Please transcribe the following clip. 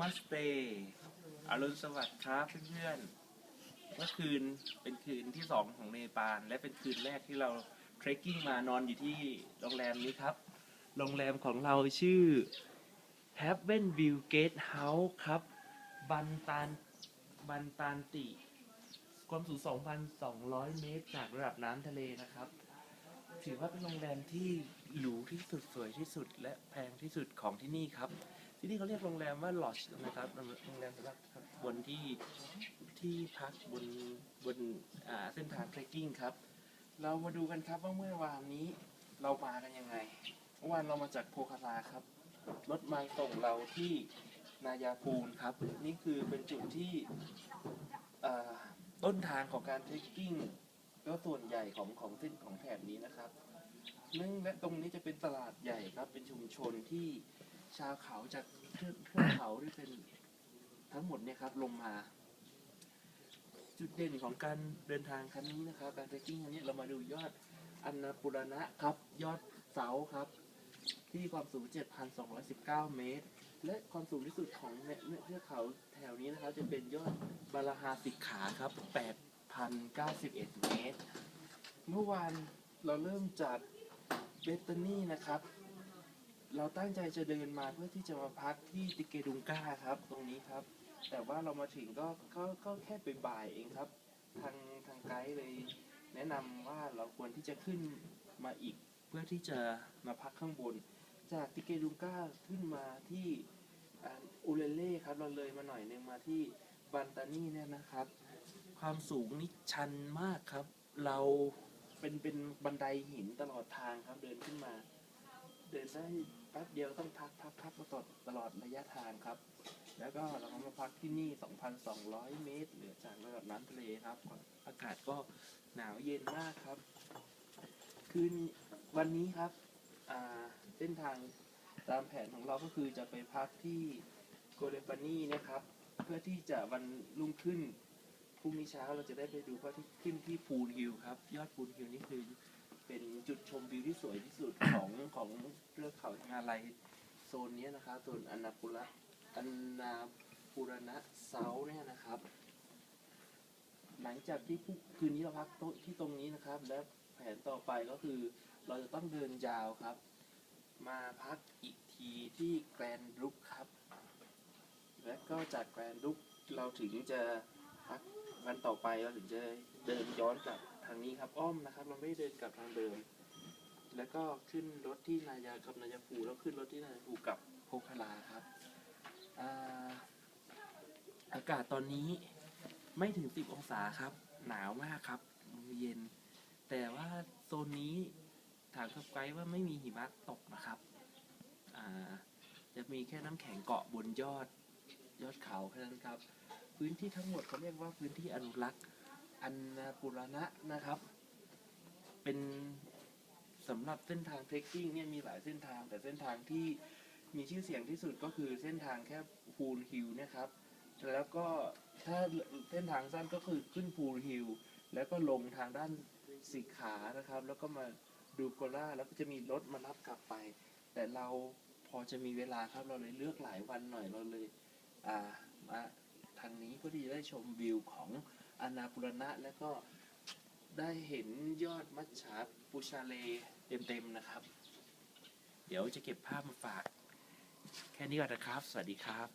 มัสเตย์อรุณสวัสดิ์ครับเพื่อนๆเมื่อคืนเป็นคืนที่สองของเนปาลและเป็นคืนแรกที่เราเทรคกิ้งมานอนอยู่ที่โรงแรมนี้ครับ โรงแรมของเราชื่อ Heaven View Gate House ครับ บันตานบันตานติ ความสูง 2,200 เมตรจากระดับน้ำทะเลนะครับ ถือว่าเป็นโรงแรมที่หรูที่สุดสวยที่สุดและแพงที่สุดของที่นี่ครับ ที่นี่เขาเรียกโรงแรมว่า lodge นะครับโรงแรมสำหรับบนที่ที่พักบนบนเส้นทางเทรคกิ้งครับ เรามาดูกันครับว่าเมื่อวานนี้เรามากันยังไงเมื่อวานเรามาจากโพคาราครับรถมาส่งเราที่นายาปูนครับ นี่คือเป็นจุดที่ต้นทางของการเทรคกิ้งก็ส่วนใหญ่ของของเส้นของแถบนี้นะครับนึ่งและตรงนี้จะเป็นตลาดใหญ่ครับเป็นชุมชนที่ ชาวเขาจากเทือกเทือกเขาที่เป็นทั้งหมดเนี่ยครับลงมา จุดเด่นของการเดินทางครั้งนี้นะครับ การเทรคกิ้งครั้งนี้เรามาดูยอดอันนาปุรณะครับ ยอดเสาครับ ที่ความสูง 7,219 เมตร และความสูงที่สุดของเนี่เทือกเขาแถวนี้นะครับ จะเป็นยอดบาลาฮาสิกขาครับ 8,091 เมตร เมื่อวานเราเริ่มจากเบตเตานีนะครับ เราตั้งใจจะเดินมาเพื่อที่จะมาพักที่ติเกดุงกาครับ ตรงนี้ครับ แต่ว่าเรามาถึงก็ก็ก็แค่บ่ายๆเองครับ ทางทางไกด์เลย แนะนำว่าเราควรที่จะขึ้นมาอีก เพื่อที่จะมาพักข้างบน จากติเกดุงกาขึ้นมาที่อ่าอุเลเล่ครับเราเลยมาหน่อยนึงมาที่บันตานี่เนี่ยนะครับ ความสูงนี่ชันมากครับ เราเป็นเป็นบันไดหินตลอดทางครับเดินขึ้นมา เดินได้แป๊บเดียวต้องพักพักพักมาตลอดตลอดระยะทางครับ แล้วก็เรามาพักที่นี่ 2,200 เมตร เหนือจากระดับน้ำทะเลครับ อากาศก็หนาวเย็นมากครับ คืนวันนี้ครับเส้นทางตามแผนของเราก็คือจะไปพักที่โกเลปานีนะครับ เพื่อที่จะวันรุ่งขึ้นพรุ่งนี้เช้าเราจะได้ไปดูพระอาที่ขึ้นที่พูลฮิลครับ ยอดพูลฮิลนี่คือ เป็นจุดชมวิวที่สวยที่สุดของของเทือกเขาฮิมาลัยโซนนี้นะครับส่วนอนาปุระอนาปุรณะเซาเนี่ยนะครับ หลังจากที่คืนนี้เราพักโต๊ะที่ตรงนี้นะครับ และแผนต่อไปก็คือเราจะต้องเดินยาวครับ มาพักอีกทีที่แกรนดุกครับ และก็จากแกรนดุกเราถึงจะพักวันต่อไปเราถึงจะเดินย้อนกลับ ทางนี้ครับอ้อมนะครับ เราไม่เดินกลับทางเดิม แล้วก็ขึ้นรถที่นายากับนายาภูแล้วขึ้นรถที่นายาภูกับโพคาราครับอาอากาศตอนนี้ไม่ถึง 10 องศาครับ หนาวมากครับเย็น แต่ว่าโซนนี้ถามกับไกด์ว่าไม่มีหิมะตกนะครับอ่าจะมีแค่น้ำแข็งเกาะบนยอด ยอดเขาแค่นั้นครับ พื้นที่ทั้งหมดเขาเรียกว่าพื้นที่อนุรักษ์ อันนาปุรณะนะครับ เป็นสำหรับเส้นทางเทรคกิ้งเนี่ยมีหลายเส้นทาง แต่เส้นทางที่มีชื่อเสียงที่สุดก็คือเส้นทางแค่พูลฮิลนะครับแล้วก็ถ้าเส้นทางสั้นก็คือขึ้นพูลฮิลแล้วก็ลงทางด้านสีขานะครับ แล้วก็มาดูโกล่าแล้วก็จะมีรถมารับกลับไป แต่เราพอจะมีเวลาครับเราเลยเลือกหลายวันหน่อยเราเลยอ่ามาทางนี้เพื่อที่ได้ชมวิวของ อนาปุรณะ แล้วก็ได้เห็นยอดมัจฉาปูชาเลเต็มๆนะครับ เดี๋ยวจะเก็บภาพมาฝาก แค่นี้ก่อนนะครับ สวัสดีครับ